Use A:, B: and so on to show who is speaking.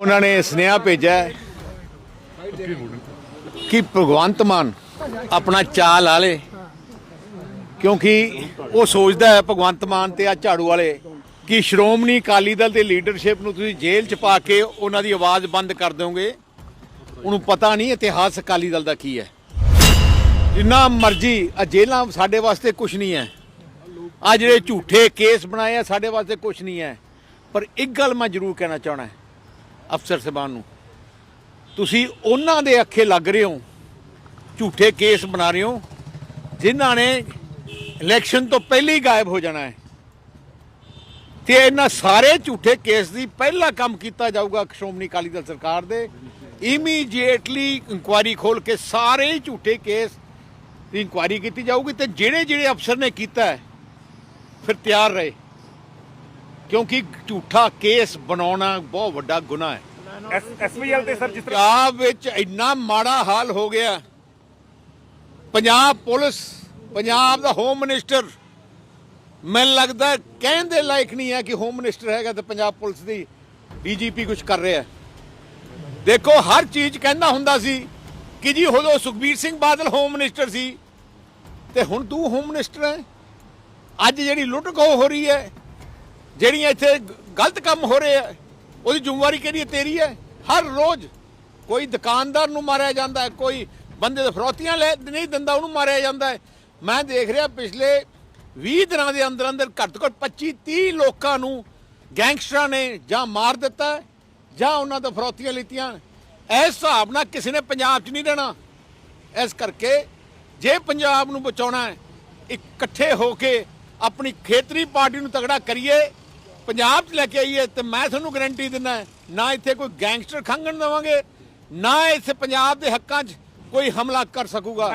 A: ਉਹਨਾਂ ਨੇ ਸੁਨੇਹਾ ਭੇਜਿਆ ਕਿ ਭਗਵੰਤ ਮਾਨ ਆਪਣਾ ਚਾਲ ਲਾ ਲੇ, ਕਿਉਂਕਿ ਉਹ ਸੋਚਦਾ ਹੈ ਭਗਵੰਤ ਮਾਨ ਤੇ ਆ ਝਾੜੂ ਵਾਲੇ ਕਿ ਸ਼੍ਰੋਮਣੀ ਅਕਾਲੀ ਦਲ ਦੇ ਲੀਡਰਸ਼ਿਪ ਨੂੰ ਤੁਸੀਂ ਜੇਲ੍ਹ 'ਚ ਪਾ ਕੇ ਉਹਨਾਂ ਦੀ ਆਵਾਜ਼ ਬੰਦ ਕਰ ਦਿਓਗੇ। ਉਹਨੂੰ ਪਤਾ ਨਹੀਂ ਇਤਿਹਾਸ ਅਕਾਲੀ ਦਲ ਦਾ ਕੀ ਹੈ। ਜਿੰਨਾ ਮਰਜ਼ੀ ਆ ਜੇਲ੍ਹਾਂ ਸਾਡੇ ਵਾਸਤੇ ਕੁਝ ਨਹੀਂ ਹੈ। ਆ ਜਿਹੜੇ ਝੂਠੇ ਕੇਸ ਬਣਾਏ ਆ ਸਾਡੇ ਵਾਸਤੇ ਕੁਝ ਨਹੀਂ ਹੈ। ਪਰ ਇੱਕ ਗੱਲ ਮੈਂ ਜ਼ਰੂਰ ਕਹਿਣਾ ਚਾਹਣਾ ਅਫਸਰ ਸਾਹਿਬਾਨ ਨੂੰ। ਤੁਸੀਂ ਉਹਨਾਂ ਦੇ ਅੱਖੇ ਲੱਗ ਰਹੇ ਹੋ, ਝੂਠੇ ਕੇਸ ਬਣਾ ਰਹੇ ਹੋ, ਜਿਨ੍ਹਾਂ ਨੇ ਇਲੈਕਸ਼ਨ ਤੋਂ ਪਹਿਲਾਂ ਹੀ ਗਾਇਬ ਹੋ ਜਾਣਾ ਹੈ। ਤੇ ਇਹਨਾਂ ਸਾਰੇ ਝੂਠੇ ਕੇਸ ਦੀ ਪਹਿਲਾ ਕੰਮ ਕੀਤਾ ਜਾਊਗਾ ਸ਼੍ਰੋਮਣੀ ਅਕਾਲੀ ਦਲ ਸਰਕਾਰ ਦੇ। ਇਮੀਡੀਏਟਲੀ ਇਨਕੁਆਇਰੀ ਖੋਲ ਕੇ ਸਾਰੇ ਹੀ ਝੂਠੇ ਕੇਸ ਦੀ ਇਨਕੁਆਇਰੀ ਕੀਤੀ ਜਾਊਗੀ ਤੇ ਜਿਹੜੇ ਜਿਹੜੇ ਅਫਸਰ ਨੇ ਕੀਤਾ ਫਿਰ ਤਿਆਰ ਰਹੇ। ਕਿਉਂਕਿ ਝੂਠਾ ਕੇਸ ਬਣਾਉਣਾ ਬਹੁਤ ਵੱਡਾ ਗੁਨਾਹ ਹੈ।
B: ਐਸਪੀਐਲ ਤੇ ਸਰ ਜਿਸ ਤਰ੍ਹਾਂ
A: ਪੰਜਾਬ ਵਿੱਚ ਇੰਨਾ ਮਾੜਾ ਹਾਲ ਹੋ ਗਿਆ। ਪੰਜਾਬ ਪੁਲਿਸ ਪੰਜਾਬ ਦਾ ਹੋਮ ਮਿਨਿਸਟਰ ਮੈਨੂੰ ਲੱਗਦਾ ਕਹਿਣ ਦੇ ਲਾਇਕ ਨਹੀਂ ਹੈ ਕਿ ਹੋਮ ਮਿਨਿਸਟਰ ਹੈਗਾ ਤੇ ਪੰਜਾਬ ਪੁਲਿਸ ਦੀ ਡੀਜੀਪੀ ਕੁਝ ਕਰ ਰਿਹਾ ਦੇਖੋ ਹਰ ਚੀਜ਼ ਕਹਿੰਦਾ ਹੁੰਦਾ ਸੀ ਕਿ ਜੀ ਉਦੋਂ ਸੁਖਬੀਰ ਸਿੰਘ ਬਾਦਲ ਹੋਮ ਮਿਨਿਸਟਰ ਸੀ ਤੇ ਹੁਣ ਤੂੰ ਹੋਮ ਮਿਨਿਸਟਰ ਹੈ। ਅੱਜ ਜਿਹੜੀ ਲੁੱਟ ਖੋਹ ਹੋ ਰਹੀ ਹੈ ਜਿਹੜੀਆਂ ਇੱਥੇ ਗਲਤ ਕੰਮ ਹੋ ਰਹੇ ਆ, ਉਹਦੀ ਜ਼ਿੰਮੇਵਾਰੀ ਕਿਹੜੀ ਤੇਰੀ ਹੈ। ਹਰ ਰੋਜ਼ ਕੋਈ ਦੁਕਾਨਦਾਰ ਨੂੰ ਮਾਰਿਆ ਜਾਂਦਾ ਹੈ, ਕੋਈ ਬੰਦੇ ਦੇ ਫਰੋਤੀਆਂ ਲੈ ਨਹੀਂ ਦਿੰਦਾ, ਉਹਨੂੰ ਮਾਰਿਆ ਜਾਂਦਾ ਹੈ। ਮੈਂ ਦੇਖ ਰਿਹਾ ਪਿਛਲੇ 20 ਦਿਨਾਂ ਦੇ ਅੰਦਰ ਅੰਦਰ ਘੱਟ ਤੋਂ ਘੱਟ 25 30 ਲੋਕਾਂ ਨੂੰ ਗੈਂਗਸਟਰਾਂ ਨੇ ਜਾਂ ਮਾਰ ਦਿੱਤਾ ਜਾਂ ਉਹਨਾਂ ਤੋਂ ਫਰੋਤੀਆਂ ਲਿੱਤੀਆਂ ਇਸ ਹਿਸਾਬ ਨਾਲ ਕਿਸੇ ਨੇ ਪੰਜਾਬ 'ਚ ਨਹੀਂ ਰਹਿਣਾ। ਇਸ ਕਰਕੇ ਜੇ ਪੰਜਾਬ ਨੂੰ ਬਚਾਉਣਾ ਹੈ, ਇਕੱਠੇ ਹੋ ਕੇ ਆਪਣੀ ਖੇਤਰੀ ਪਾਰਟੀ ਨੂੰ ਤਗੜਾ ਕਰੀਏ ਪੰਜਾਬ 'ਚ ਲੈ ਕੇ ਆਈਏ ਤੇ ਮੈਂ ਤੁਹਾਨੂੰ ਗਾਰੰਟੀ ਦਿੰਦਾ ਨਾ ਇੱਥੇ ਕੋਈ ਗੈਂਗਸਟਰ ਖੰਗਣ ਦੇਵਾਂਗੇ, ਨਾ ਇੱਥੇ ਪੰਜਾਬ ਦੇ ਹੱਕਾਂ 'ਚ ਕੋਈ ਹਮਲਾ ਕਰ ਸਕੂਗਾ।